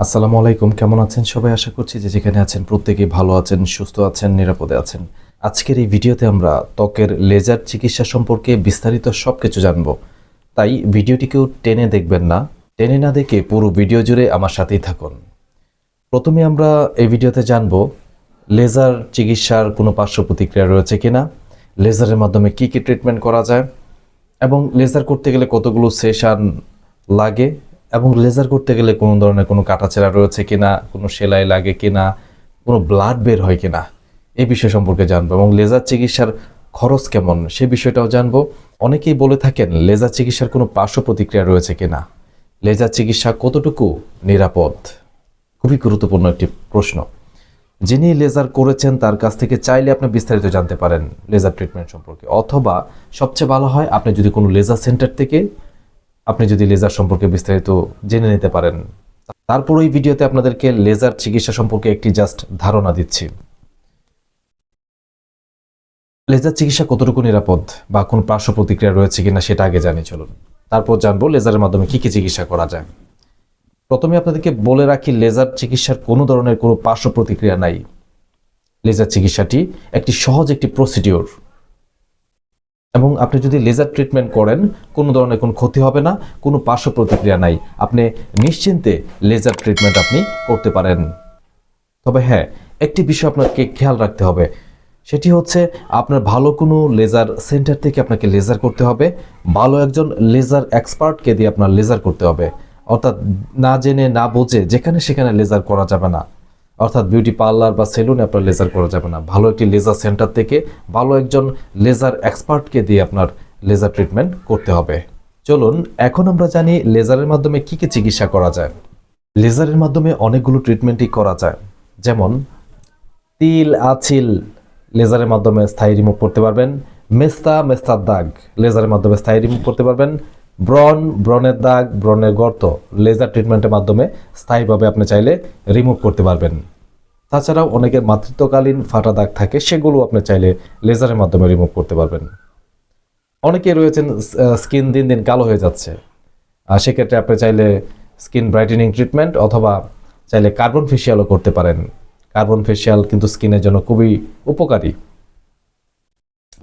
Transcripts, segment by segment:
আসসালামু আলাইকুম, কেমন আছেন সবাই? আশা করছি যে যেখানে আছেন প্রত্যেকে ভালো আছেন, সুস্থ আছেন, নিরাপদে আছেন। আজকের এই ভিডিওতে আমরা ত্বকের লেজার চিকিৎসা সম্পর্কে বিস্তারিত সব কিছু জানব। তাই ভিডিওটিকেও টেনে দেখবেন না। টেনে না দেখে পুরো ভিডিও জুড়ে আমার সাথেই থাকুন। প্রথমে আমরা এই ভিডিওতে জানব, লেজার চিকিৎসার কোনো পার্শ্ব প্রতিক্রিয়া রয়েছে কিনা, লেজারের মাধ্যমে কি কি ট্রিটমেন্ট করা যায়, এবং লেজার করতে গেলে কতগুলো সেশন লাগে এবং লেজার করতে গেলে কোনো ধরনের কোনো কাটাছেড়া রয়েছে কিনা, কোনো সেলাই লাগে কিনা, কোনো ব্লাড বের হয় কিনা এই বিষয় সম্পর্কে জানব এবং লেজার চিকিৎসার খরচ কেমন সে বিষয়টাও জানব। অনেকেই বলে থাকেন লেজার চিকিৎসার কোনো পার্শ্ব প্রতিক্রিয়া রয়েছে কিনা? লেজার চিকিৎসা কতটুকু নিরাপদ? খুবই গুরুত্বপূর্ণ একটি প্রশ্ন। যিনি লেজার করেছেন, তার কাছ থেকে চাইলে আপনি বিস্তারিত জানতে পারেন লেজার ট্রিটমেন্ট সম্পর্কে। অথবা সবচেয়ে ভালো হয়, আপনি যদি কোনো লেজার সেন্টার থেকে আপনি যদি লেজার সম্পর্কে বিস্তারিত জেনে নিতে পারেন, তারপর এই ভিডিওতে আপনাদেরকে লেজার চিকিৎসা সম্পর্কে একটি জাস্ট ধারণা দিচ্ছি। লেজার চিকিৎসা কতটুকু নিরাপদ বা কোন পার্শ্ব প্রতিক্রিয়া রয়েছে কিনা সেটা আগে জানি, চলুন। তারপর জানব লেজারের মাধ্যমে কি কি চিকিৎসা করা যায়। প্রথমে আপনাদেরকে বলে রাখি লেজার চিকিৎসার কোনো ধরনের কোনো পার্শ্ব প্রতিক্রিয়া নাই। লেজার চিকিৎসাটি একটি সহজ একটি প্রসিডিওর এবং আপনি যদি লেজার ট্রিটমেন্ট করেন, কোনো ধরনের কোনো ক্ষতি হবে না, কোনো পার্শ্ব প্রতিক্রিয়া নাই। আপনি নিশ্চিন্তে লেজার ট্রিটমেন্ট আপনি করতে পারেন। তবে হ্যাঁ একটি বিষয় আপনাকে খেয়াল রাখতে হবে। সেটি হচ্ছে, আপনার ভালো কোনো লেজার সেন্টার থেকে আপনাকে লেজার করতে হবে। ভালো একজন লেজার এক্সপার্টকে দিয়ে আপনার লেজার করতে হবে। অর্থাৎ না জেনে, না বোঝে যেখানে সেখানে লেজার করা যাবে না। অর্থাৎ বিউটি পার্লার বা সেলুনে আপনার লেজার করা যাবে না। ভালো একটি লেজার সেন্টার থেকে ভালো একজন লেজার এক্সপার্টকে দিয়ে আপনার লেজার ট্রিটমেন্ট করতে হবে। চলুন, এখন আমরা জানি লেজারের মাধ্যমে কি কি চিকিৎসা করা যায়। লেজারের মাধ্যমে অনেকগুলো ট্রিটমেন্টই করা যায়। যেমন, তিল আছিল লেজারের মাধ্যমে স্থায়ী রিমুভ করতে পারবেন। মেস্তা, মেস্তার দাগ লেজারের মাধ্যমে স্থায়ী রিমুভ করতে পারবেন। ব্রন ব্রনের দাগ ব্রনের গর্ত লেজার ট্রিটমেন্টের মাধ্যমে স্থায়ীভাবে আপনি চাইলে রিমুভ করতে পারবেন। তাছাড়াও অনেকের মাতৃত্বকালীন ফাটা দাগ থাকে, সেগুলো আপনি চাইলে লেজারের মাধ্যমে রিমুভ করতে পারবেন। অনেকে রয়েছেন স্কিন দিন দিন কালো হয়ে যাচ্ছে। আর সেক্ষেত্রে আপনি চাইলে স্কিন ব্রাইটেনিং ট্রিটমেন্ট অথবা চাইলে কার্বন ফেসিয়ালও করতে পারেন। কার্বন ফেসিয়াল কিন্তু স্কিনের জন্য খুবই উপকারী।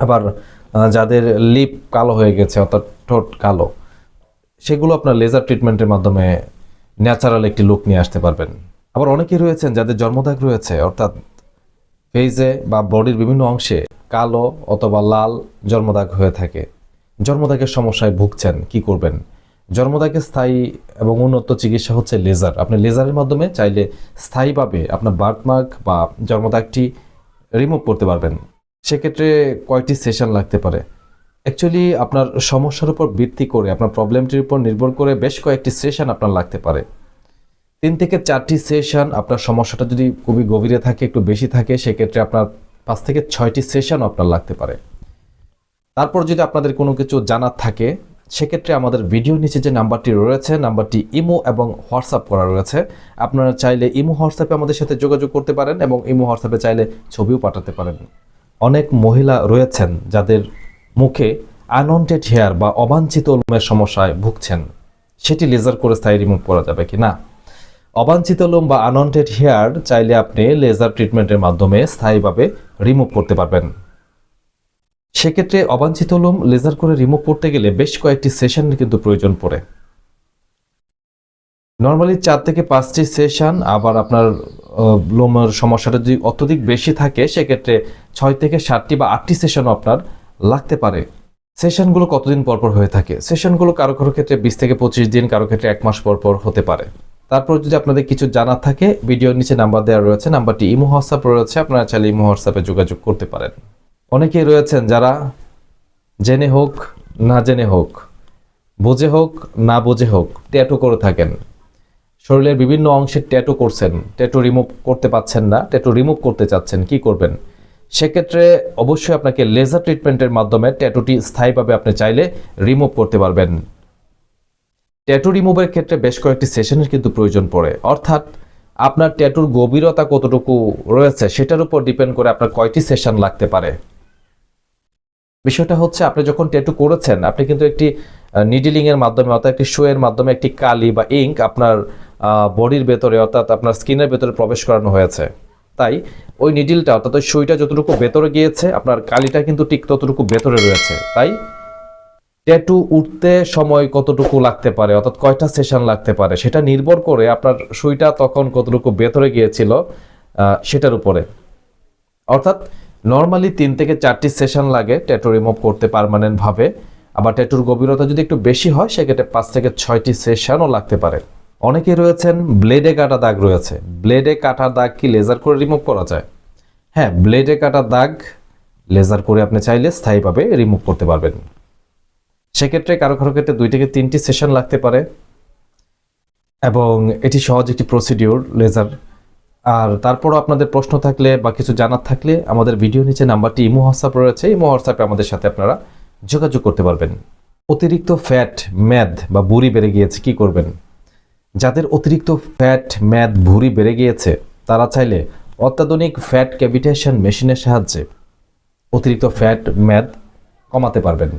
আবার যাদের লিপ কালো হয়ে গেছে, অর্থাৎ ঠোঁট কালো, সেগুলো আপনার লেজার ট্রিটমেন্টের মাধ্যমে ন্যাচারাল একটি লুক নিয়ে আসতে পারবেন। আবার অনেকেই রয়েছেন যাদের জন্মদাগ রয়েছে, অর্থাৎ ফেজে বা বডির বিভিন্ন অংশে কালো অথবা লাল জন্মদাগ হয়ে থাকে। জন্মদাগের সমস্যায় ভুগছেন, কি করবেন? জন্মদাগের স্থায়ী এবং উন্নত চিকিৎসা হচ্ছে লেজার। আপনি লেজারের মাধ্যমে চাইলে স্থায়ীভাবে আপনার বার্থমার্ক বা জন্মদাগটি রিমুভ করতে পারবেন। সেক্ষেত্রে কয়টি সেশন লাগতে পারে। অ্যাকচুয়ালি আপনার সমস্যার উপর ভিত্তি করে, আপনার প্রবলেমটির উপর নির্ভর করে বেশ কয়েকটি সেশন আপনার লাগতে পারে। তিন থেকে চারটি সেশন আপনার সমস্যাটা যদি খুবই গভীরে থাকে, একটু বেশি থাকে, সেক্ষেত্রে আপনার পাঁচ থেকে ছয়টি সেশন আপনার লাগতে পারে। তারপর যদি আপনাদের কোনো কিছু জানার থাকে, সেক্ষেত্রে আমাদের ভিডিও নিচে যে নাম্বারটি রয়েছে, নাম্বারটি ইমো এবং হোয়াটসঅ্যাপ করা রয়েছে। আপনারা চাইলে ইমো হোয়াটসঅ্যাপে আমাদের সাথে যোগাযোগ করতে পারেন এবং ইমো হোয়াটসঅ্যাপে চাইলে ছবিও পাঠাতে পারেন। অনেক মহিলা রয়েছেন যাদের মুখে আনওয়ান্টেড হেয়ার বা অবাঞ্ছিত লোমের সমস্যায় ভুগছেন। সেটি লেজার করে স্থায়ী রিমুভ করা যাবে কি না? অবাঞ্ছিত লোম বা আনওয়ান্টেড হেয়ার চাইলে আপনি লেজার ট্রিটমেন্টের মাধ্যমে স্থায়ীভাবে রিমুভ করতে পারবেন। সেক্ষেত্রে অবাঞ্ছিত লোম লেজার করে রিমুভ করতে গেলে বেশ কয়েকটি সেশন কিন্তু প্রয়োজন পড়ে। নর্মালি চার থেকে পাঁচটি সেশন আবার আপনার লোমের সমস্যাটা যদি অত্যধিক বেশি থাকে, সেক্ষেত্রে ছয় থেকে সাতটি বা আটটি সেশনও আপনার লাগতে পারে। সেশনগুলো কতদিন পর পর হয়ে থাকে? সেশনগুলো কারও কারও ক্ষেত্রে বিশ থেকে পঁচিশ দিন, কারও ক্ষেত্রে এক মাস পর পর হতে পারে। তারপর যদি আপনাদের কিছু জানার থাকে, ভিডিওর নিচে নাম্বার দেওয়া রয়েছে, নাম্বারটি ইমো, হোয়াটসঅ্যাপ রয়েছে, আপনারা চাইলে ইমো, হোয়াটসঅ্যাপে যোগাযোগ করতে পারেন। অনেকেই রয়েছেন যারা জেনে হোক, না জেনে হোক, বুঝে হোক, না বুঝে হোক, ট্যাটু করে থাকেন। শরীরের বিভিন্ন অংশে ট্যাটু করছেন, ট্যাটু রিমুভ করতে পাচ্ছেন না, ট্যাটু রিমুভ করতে চাচ্ছেন, কি করবেন? সেক্ষেত্রে অবশ্যই আপনাকে লেজার ট্রিটমেন্টের মাধ্যমে ট্যাটুটি স্থায়ীভাবে আপনি চাইলে রিমুভ করতে পারবেন। ট্যাটু রিমুভের ক্ষেত্রে বেশ কয়েকটি সেশনের কিন্তু প্রয়োজন পড়ে। অর্থাৎ আপনার ট্যাটুর গভীরতা কতটুকু রয়েছে সেটার উপর ডিপেন্ড করে আপনার কয়টি সেশন লাগতে পারে। বিষয়টা হচ্ছে, আপনি যখন ট্যাটু করেছেন, আপনি কিন্তু একটি নিডিলিং এর মাধ্যমে অর্থাৎ একটি শো এর মাধ্যমে একটি কালি বা ইঙ্ক আপনার বডির ভেতরে অর্থাৎ আপনার স্কিনের ভেতরে প্রবেশ করানো হয়েছে। তাই ওই নিডিলটা অর্থাৎ ওই সুইটা যতটুকু ভেতরে গিয়েছে, আপনার কালিটা কিন্তু ঠিক ততটুকু ভেতরে রয়েছে। তাই ট্যাটু উঠতে সময় কতটুকু লাগতে পারে? অর্থাৎ কয়টা সেশন লাগতে পারে? সেটা নির্ভর করে আপনার সুইটা তখন কতটুকু ভেতরে গিয়েছিল সেটার উপরে। অর্থাৎ নর্মালি তিন থেকে চারটি সেশন লাগে ট্যাটু রিমুভ করতে পারমানেন্ট ভাবে আবার ট্যাটুর গভীরতা যদি একটু বেশি হয়, সেক্ষেত্রে পাঁচ থেকে ছয়টি সেশনও লাগতে পারে। অনেকে রয়েছেন ব্লেডে কাটা দাগ রয়েছে। ব্লেডে কাটা দাগ কি লেজার করে রিমুভ করা যায়? হ্যাঁ ব্লেডে কাটা দাগ লেজার করে আপনি চাইলে স্থায়ীভাবে রিমুভ করতে পারবেন। সেক্ষেত্রে কারও কারও ক্ষেত্রে দুই থেকে তিনটি সেশন লাগতে পারে এবং এটি সহজ একটি প্রসিডিউর লেজার। আর তারপরও আপনাদের প্রশ্ন থাকলে বা কিছু জানার থাকলে আমাদের ভিডিও নিচে নাম্বারটি ইমো, হোয়াটসঅ্যাপ রয়েছে। ইমো, হোয়াটসঅ্যাপে আমাদের সাথে আপনারা যোগাযোগ করতে পারবেন। অতিরিক্ত ফ্যাট, ম্যাদ বা বুড়ি বেড়ে গিয়েছে, কি করবেন? যাদের অতিরিক্ত ফ্যাট, ম্যাদ, ভুঁড়ি বেড়ে গিয়েছে, তারা চাইলে অত্যাধুনিক ফ্যাট ক্যাভিটেশন মেশিনের সাহায্যে অতিরিক্ত ফ্যাট, ম্যাদ কমাতে পারবেন।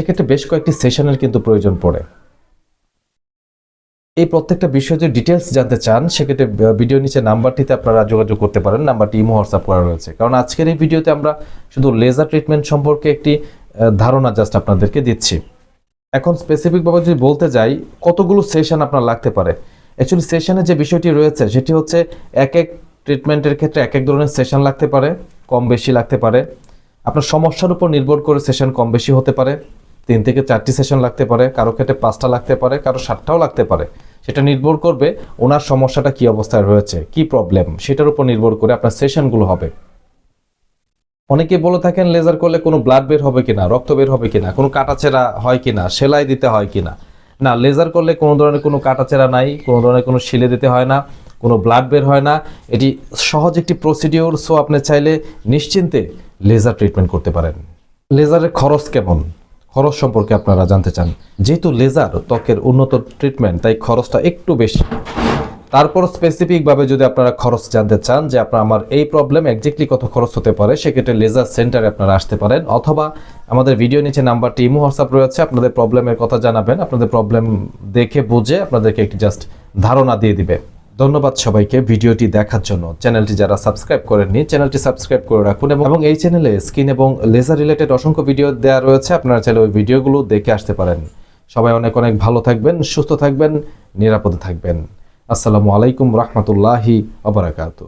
সেক্ষেত্রে বেশ কয়েকটি সেশনের কিন্তু প্রয়োজন পড়ে। এই প্রত্যেকটা বিষয় যদি ডিটেলস জানতে চান, সেক্ষেত্রে ভিডিও নিচে নাম্বারটিতে আপনারা যোগাযোগ করতে পারেন। নাম্বারটি ইমো হোয়াটসঅ্যাপ করা রয়েছে। কারণ আজকের এই ভিডিওতে আমরা শুধু লেজার ট্রিটমেন্ট সম্পর্কে একটি ধারণা জাস্ট আপনাদেরকে দিচ্ছি। এখন স্পেসিফিকভাবে যদি বলতে যাই, কতগুলো সেশন আপনার লাগতে পারে? অ্যাকচুয়ালি সেশনের যে বিষয়টি রয়েছে, সেটি হচ্ছে এক এক ট্রিটমেন্টের ক্ষেত্রে এক এক ধরনের সেশন লাগতে পারে, কম বেশি লাগতে পারে। আপনার সমস্যার উপর নির্ভর করে সেশন কম বেশি হতে পারে। তিন থেকে চারটি সেশন লাগতে পারে, কারও ক্ষেত্রে পাঁচটা লাগতে পারে, কারও সাতটাও লাগতে পারে। সেটা নির্ভর করবে ওনার সমস্যাটা কি অবস্থায় রয়েছে, কি প্রবলেম সেটার উপর নির্ভর করে আপনার সেশনগুলো হবে। অনেকে বলে থাকেন লেজার করলে কোনো ব্লাড বের হবে কিনা, রক্ত বের হবে কিনা, কোনো কাটাছেঁড়া হয় কিনা, সেলাই দিতে হয় কিনা। না লেজার করলে কোনো ধরনের কোনো কাটাছেঁড়া নাই, কোনো ধরনের কোনো শিলে দিতে হয় না, কোনো ব্লাড বের হয় না। এটি সহজ একটি প্রসিডিওর সো আপনি চাইলে নিশ্চিন্তে লেজার ট্রিটমেন্ট করতে পারেন। লেজারের খরচ কেমন? খরচ সম্পর্কে আপনারা জানতে চান। যেহেতু লেজার ত্বকের উন্নত ট্রিটমেন্ট তাই খরচটা একটু বেশি। তারপর স্পেসিফিকভাবে যদি আপনারা খরচ জানতে চান যে আপনার আমার এই প্রবলেম একজ্যাক্টলি কত খরচ হতে পারে, সেক্ষেত্রে লেজার সেন্টারে আপনারা আসতে পারেন। অথবা আমাদের ভিডিও নিচে নাম্বারটি, ইমো, হোয়াটসঅ্যাপ রয়েছে, আপনাদের প্রবলেমের কথা জানাবেন। আপনাদের প্রবলেম দেখে, বুঝে আপনাদেরকে একটি জাস্ট ধারণা দিয়ে দিবে। ধন্যবাদ সবাইকে ভিডিওটি দেখার জন্য। চ্যানেলটি যারা সাবস্ক্রাইব করেননি, চ্যানেলটি সাবস্ক্রাইব করে রাখুন এবং এই চ্যানেলে স্কিন এবং লেজার রিলেটেড অসংখ্য ভিডিও দেওয়া রয়েছে, আপনারা চাইলে ওই ভিডিওগুলো দেখে আসতে পারেন। সবাই অনেক অনেক ভালো থাকবেন, সুস্থ থাকবেন, নিরাপদে থাকবেন। আসসালামু আলাইকুম রহমতুল্লাহি আবরাকাতু